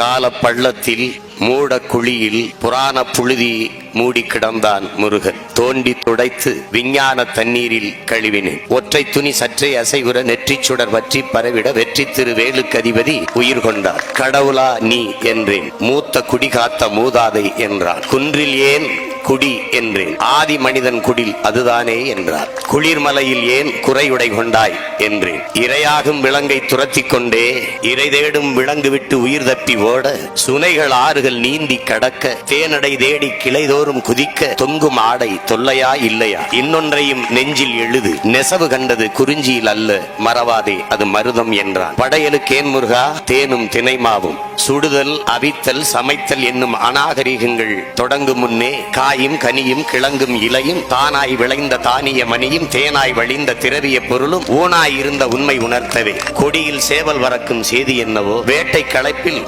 கால பள்ளத்தில் மூட குழியில் புராண புழுதி மூடி கிடந்தான் முருகன். தோண்டி துடைத்து விஞ்ஞான தண்ணீரில் கழுவினேன். ஒற்றை துணி சற்றே அசைவுற நெற்றி சுடர் வற்றி பரவிட வெற்றி திரு வேலுக்கு அதிபதி உயிர் கொண்டார். கடவுளா நீ என்றேன். மூத்த குடி காத்த மூதாதை என்றான். குன்றில் ஏன் குடி என்றேன் ஆதி மனிதன் குடில் அதுதானே என்றார். குளிர்மலையில் ஏன் குறையுடை கொண்டாய் என்றேன் இரையாகும் விலங்கை துரத்திக் கொண்டே இறை தேடும் விலங்கு விட்டு உயிர் தப்பி ஓட சுனைகள் ஆறுகள் நீந்தி கடக்க தேனடை தேடி கிளைதோறும் குதிக்க தொங்கும் ஆடை தொல்லையா இல்லையா? இன்னொன்றையும் நெஞ்சில் எழுது. நெசவு கண்டது குறிஞ்சியில் அல்ல மறவாதே அது மருதம் என்றான். படையலுக்கேன் முருகா? தேனும் தினைமாவும். சுடுதல் அவித்தல் சமைத்தல் என்னும் அநாகரிகங்கள் தொடங்கும் முன்னே காய் காயும் கனியும் கிழங்கும் இலையும் தானாய் விளைந்த தானிய மணியும் தேனாய் வழிந்த திரவிய பொருளும் ஊனாய் இருந்த உண்மை உணர்த்தவே. கொடியில் சேவல் வரக்கும் செய்தி என்னவோ? வேட்டை களைப்பில்